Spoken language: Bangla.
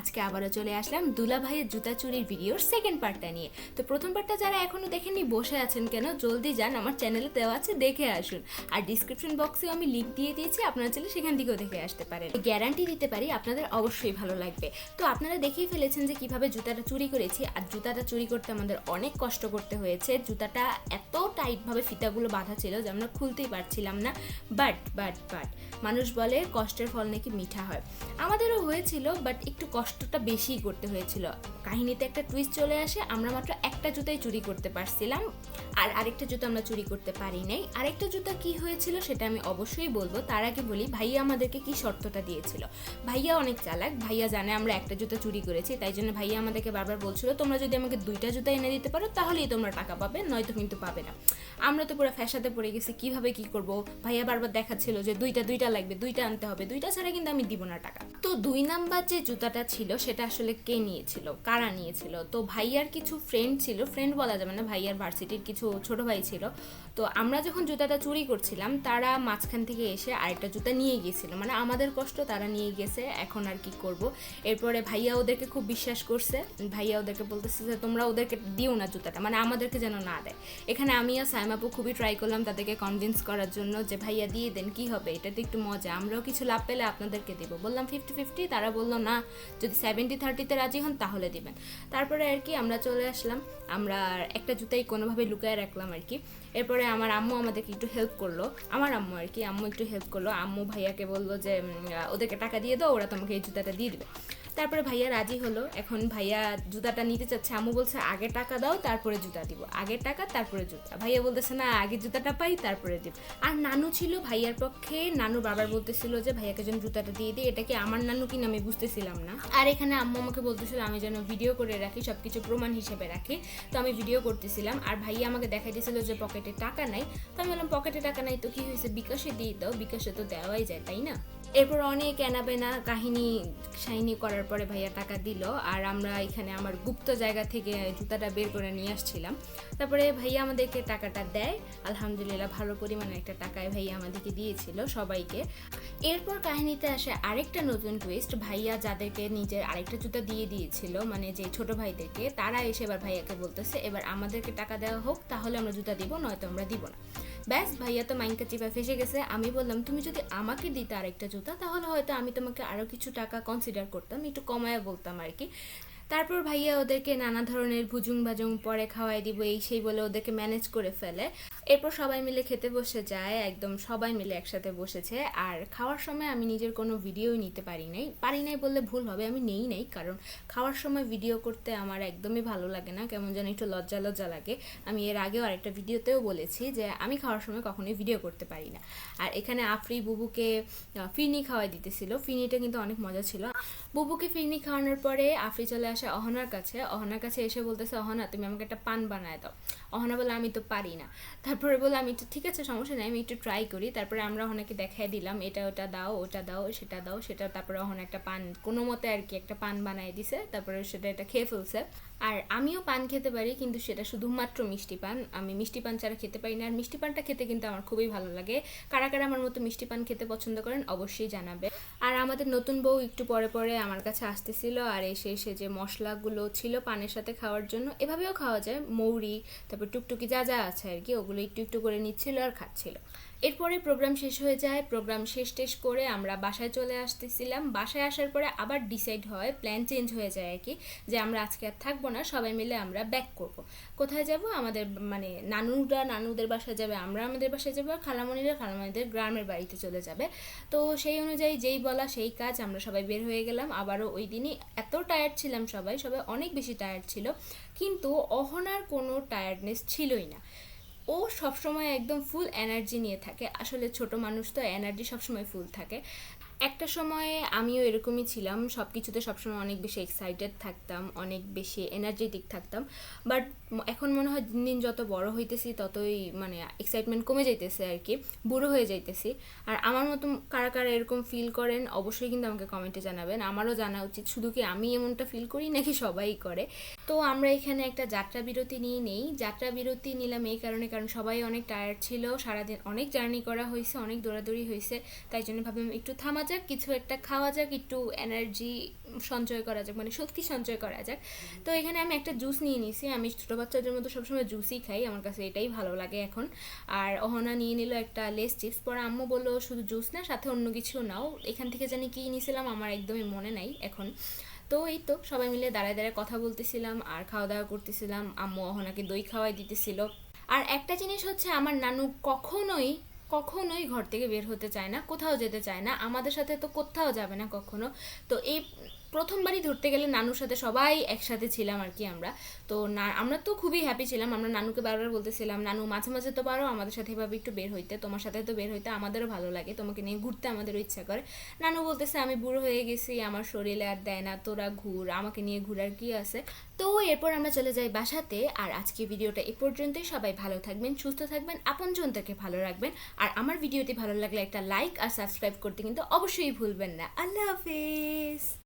আজকে আবারও চলে আসলাম দুলা ভাইয়ের জুতা চুরির ভিডিওর সেকেন্ড পার্টটা নিয়ে। তো প্রথম পার্টটা যারা এখনও দেখেননি, বসে আছেন কেন? জলদি যান, আমার চ্যানেলে দেওয়া আছে, দেখে আসুন। আর ডিসক্রিপশন বক্সে আমি লিঙ্ক দিয়ে দিয়েছি, আপনারা চাইলে সেখান থেকেও দেখে আসতে পারেন। গ্যারান্টি দিতে পারি আপনাদের অবশ্যই ভালো লাগবে। তো আপনারা দেখেই ফেলেছেন যে কীভাবে জুতাটা চুরি করেছি, আর জুতাটা চুরি করতে আমাদের অনেক কষ্ট করতে হয়েছে। জুতাটা এত টাইটভাবে ফিতাগুলো বাঁধা ছিল যে আমরা খুলতেই পারছিলাম না। বাট বাট বাট মানুষ বলে কষ্টের ফল নাকি মিঠা হয়। আমাদেরও হয়েছিল বাট একটু কষ্টটা বেশি করতে হয়েছিল। কাহিনীতে একটা টুইস্ট চলে আসে, আমরা মাত্র একটা জুতাই চুরি করতে পারছিলাম, আর আরেকটা জুতো আমরা চুরি করতে পারি নাই। আরেকটা জুতা কি হয়েছিল সেটা আমি অবশ্যই বলব। তার আগে বলি, ভাইয়া আমাদেরকে কি শর্তটা দিয়েছিল? ভাইয়া অনেক চালাক, ভাইয়া জানে আমরা একটা জুতো চুরি করেছি, তাই জন্য ভাইয়া আমাদেরকে বারবার বলছিল, তোমরা যদি আমাকে দুইটা জুতা এনে দিতে পারো, তাহলেই তোমরা টাকা পাবে, নয়তো কিন্তু পাবে না। আমরা তো পুরো ফ্যাসাতে পড়ে গেছি, কীভাবে কি করব? ভাইয়া বারবার দেখাচ্ছিল যে দুইটা দুইটা লাগবে, দুইটা আনতে হবে, দুইটা ছাড়া কিন্তু আমি দিব না টাকা। তো দুই নাম্বার যে জুতাটা ছিল, সেটা আসলে কে নিয়েছিল? কারা নিয়েছিল? তো ভাইয়ার কিছু ফ্রেন্ড ছিল ফ্রেন্ড বলা যাবে না, ভাইয়ার ভার্সিটির কিছু ছোট ভাই ছিল। তো আমরা যখন জুতাটা চুরি করছিলাম, তারা মাঝখান থেকে এসে আরেকটা জুতা নিয়ে গিয়েছিল। মানে আমাদের কষ্ট, তারা নিয়ে গেছে, এখন আর কি করব? এরপরে ভাইয়া ওদেরকে খুব বিশ্বাস করছে। ভাইয়া ওদেরকে বলতেছে যে, তোমরা ওদেরকে দিও না জুতাটা মানে আমাদেরকে যেন না দেয়। এখানে আমি আর সাইমাপু খুবই ট্রাই করলাম তাদেরকে কনভিন্স করার জন্য যে, ভাইয়া, দিয়ে দেন, কি হবে? এটা তো একটু মজা, আমরাও কিছু লাভ পেলে আপনাদেরকে দেবো। বললাম ফিফটি ফিফটি তারা বলল, না যদি সেভেন্টি থার্টিতে রাজি হন, তাহলে দিবেন। তারপরে আর কি আমরা চলে আসলাম। আমরা একটা জুতাই কোনোভাবে লুকায় রাখলাম আর কি। এরপরে আমার আম্মু আমাদেরকে একটু হেল্প করল। আমার আম্মু আর কি, আম্মু একটু হেল্প করল। আম্মু ভাইয়াকে বলল যে ওদেরকে টাকা দিয়ে দাও, ওরা তোমাকে এই জুতাটা দিয়ে দেবে। তারপরে ভাইয়া রাজি হলো। এখন ভাইয়া জুতাটা নিতে চাচ্ছে। আম্মু বলছে, আগে টাকা দাও, তারপরে জুতা দিব। আগে টাকা, তারপরে জুতা। ভাইয়া বলতেছে, না, আগে জুতাটা পাই, তারপরে দিব। আর নানু ছিল ভাইয়ার পক্ষে। নানু বাবার বলতেছিল যে, ভাইয়াকে যেন জুতাটা দিয়ে দিই এটা কি আমার নানু কিনা আমি বুঝতেছিলাম না। আর এখানে আম্মু আমাকে বলতেছিল, আমি যেন ভিডিও করে রাখি সব কিছু প্রমাণ হিসেবে রাখি। তো আমি ভিডিও করতেছিলাম। আর ভাইয়া আমাকে দেখাই দিয়েছিল যে, পকেটে টাকা নাই। তো আমি বললাম, পকেটে টাকা নাই তো কি হয়েছে? বিকাশে দিয়ে দাও, বিকাশে তো দেওয়াই যায়, তাই না? এরপর অনেক এনাবেনা কাহিনী সাহিনী করার পরে ভাইয়া টাকা দিল, আর আমরা এখানে আমার গুপ্ত জায়গা থেকে জুতাটা বের করে নিয়ে আসছিলাম। তারপরে ভাইয়া আমাদেরকে টাকাটা দেয়, আলহামদুলিল্লাহ ভালো পরিমাণে একটা টাকায় ভাইয়া আমাদেরকে দিয়েছিল সবাইকে। এরপর কাহিনীতে আসে আরেকটা নতুন টুইস্ট ভাইয়া যাদেরকে নিজের আরেকটা জুতা দিয়ে দিয়েছিল মানে যে ছোট ভাইদেরকে, তারা এসে এবার ভাইয়াকে বলতেছে, এবার আমাদেরকে টাকা দেওয়া হোক, তাহলে আমরা জুতা দিব, নয়তো আমরা দিব না। ব্যাস, ভাইয়া তো মাইনকা চিপা ফেসে গেছে। আমি বললাম, তুমি যদি আমাকে দিতে আরেকটা জুতা, তাহলে হয়তো আমি তোমাকে আরও কিছু টাকা কনসিডার করতাম, একটু কমায় বলতাম আর কি তারপর ভাইয়া ওদেরকে নানা ধরনের ভুজুং বাজুং পরে খাওয়াই দিব, এই সেই বলে ওদেরকে ম্যানেজ করে ফেলে। এরপর সবাই মিলে খেতে বসে যায়, একদম সবাই মিলে একসাথে বসেছে। আর খাওয়ার সময় আমি নিজের কোনো ভিডিওই নিতে পারি নাই। পারি নাই বললে ভুল হবে, আমি নেই নাই, কারণ খাওয়ার সময় ভিডিও করতে আমার একদমই ভালো লাগে না, কেমন যেন একটু লজ্জা লজ্জা লাগে। আমি এর আগেও আরেকটা ভিডিওতেও বলেছি যে, আমি খাওয়ার সময় কখনোই ভিডিও করতে পারি না। আর এখানে আফরি বুবুকে ফিরনি খাওয়াই দিতেছিল। ফিরনিটা কিন্তু অনেক মজা ছিল। বুবুকে ফিরনি খাওয়ানোর পরে আফরি চলে আসে অহনার কাছে অহনার কাছে এসে বলতেছে, অহনা, তুমি আমাকে একটা পান বানায় দাও। অহনা বলে, আমি তো পারি না। তারপরে বলে, আমি একটু, ঠিক আছে, সমস্যা নেই, আমি একটু ট্রাই করি। তারপরে আমরা অহনাকে দেখাই দিলাম, এটা ওটা দাও ওটা দাও, সেটা দাও। সেটা তারপরে অহনা একটা পান, কোনো মতে আর কি একটা পান বানায় দিছে, তারপরে সেটা এটা খেয়ে ফেলছে। আর আমিও পান খেতে পারি, কিন্তু সেটা শুধুমাত্র মিষ্টি পান। আমি মিষ্টি পান ছাড়া খেতে পারি না। আর মিষ্টি পানটা খেতে কিন্তু আমার খুবই ভালো লাগে। কারা কারা আমার মতো মিষ্টি পান খেতে পছন্দ করেন, অবশ্যই জানাবে। আর আমাদের নতুন বউ একটু পরে পরে আমার কাছে আসতেছিল, আর এসে এসে যে মশলাগুলো ছিল পানের সাথে খাওয়ার জন্য, এভাবেও খাওয়া যায়। মৌরি, তারপর টুকটুকি যা যা আছে আর কি, ওগুলো একটু একটু করে নিচ্ছিল আর খাচ্ছিল। এরপরে প্রোগ্রাম শেষ হয়ে যায়। প্রোগ্রাম শেষ টেস করে আমরা বাসায় চলে আসতেছিলাম। বাসায় আসার পরে আবার ডিসাইড হয় প্ল্যান চেঞ্জ হয়ে যায় আর কি যে আমরা আজকে আর থাকব না, সবাই মিলে আমরা ব্যাক করব। কোথায় যাব? আমাদের মানে নানুরা নানুদের বাসায় যাবে, আমরা আমাদের বাসায় যাব আর খালামণিরা খালামণিদের গ্রামের বাড়িতে চলে যাবে। তো সেই অনুযায়ী যেই বলা সেই কাজ আমরা সবাই বের হয়ে গেলাম। আবারও ওই দিনই এত টায়ার্ড ছিলাম সবাই সবাই অনেক বেশি টায়ার্ড ছিল। কিন্তু অহনার কোনো টায়ার্ডনেস ছিলই না। ও সবসময় একদম ফুল এনার্জি নিয়ে থাকে। আসলে ছোট মানুষ তো এনার্জি সবসময় ফুল থাকে। একটা সময়ে আমিও এরকমই ছিলাম সব কিছুতে সবসময় অনেক বেশি এক্সাইটেড থাকতাম, অনেক বেশি এনার্জেটিক থাকতাম বাট এখন মনে হয় দিন দিন যত বড় হইতেছি, ততই মানে এক্সাইটমেন্ট কমে যাইতেছে আর কি বুড়ো হয়ে যাইতেছি। আর আমার মতো কারা কারা এরকম ফিল করেন, অবশ্যই কিন্তু আমাকে কমেন্টে জানাবেন। আমারও জানা উচিত শুধু কি আমি এমনটা ফিল করি, নাকি সবাই করে? তো আমরা এখানে একটা যাত্রা বিরতি নিয়ে নেই। যাত্রা বিরতি নিলাম এই কারণে, কারণ সবাই অনেক টায়ার্ড ছিল, সারাদিন অনেক জার্নি করা হয়েছে অনেক দৌড়াদৌড়ি হয়েছে তাই জন্য ভাবলাম একটু থামা যাক কিছু একটা খাওয়া যাক একটু এনার্জি সঞ্চয় করা যাক মানে শক্তি সঞ্চয় করা যাক। তো এখানে আমি একটা জুস নিয়ে নিয়েছি আমি ছোটো বাচ্চাদের মতো সবসময় জুসই খাই আমার কাছে এটাই ভালো লাগে এখন। আর অহনা নিয়ে নিল একটা লেস চিপস। পরে আম্মু বলল শুধু জুস না সাথে অন্য কিছু নাও। এখান থেকে জানি কী নিয়েছিলাম আমার একদমই মনে নাই এখন। তো এই তো সবাই মিলে দাঁড়ায় দাঁড়ায় কথা বলতেছিলাম আর খাওয়া দাওয়া করতেছিলাম। আম্মু অহনাকে দই খাওয়াই দিতেছিল। আর একটা জিনিস হচ্ছে আমার নানু কখনোই কখনোই ঘর থেকে বের হতে চায় না, কোথাও যেতে চায় না, আমাদের সাথে তো কোথাও যাবে না কখনো। তো এই প্রথমবারই ধরতে গেলে নানুর সাথে সবাই একসাথে ছিলাম আর কি আমরা। তো না, আমরা তো খুবই হ্যাপি ছিলাম, আমরা নানুকে বারবার বলতেছিলাম, নানু, মাঝে মাঝে তো পারো আমাদের সাথে এভাবে একটু বের হইতে, তোমার সাথে তো বের হইতে আমাদেরও ভালো লাগে, তোমাকে নিয়ে ঘুরতে আমাদেরও ইচ্ছা করে। নানু বলতেছে, আমি বুড়ো হয়ে গেছি, আমার শরীরে আর দেয় না, তোরা ঘুর, আমাকে নিয়ে ঘুরার কি আছে? তো এরপর আমরা চলে যাই বাসাতে, আর আজকে ভিডিওটা এ পর্যন্তই। সবাই ভালো থাকবেন, সুস্থ থাকবেন, আপনজনদেরকে ভালো রাখবেন, আর আমার ভিডিওটি ভালো লাগলে একটা লাইক আর সাবস্ক্রাইব করতে কিন্তু অবশ্যই ভুলবেন না। আল্লাহ হাফেজ।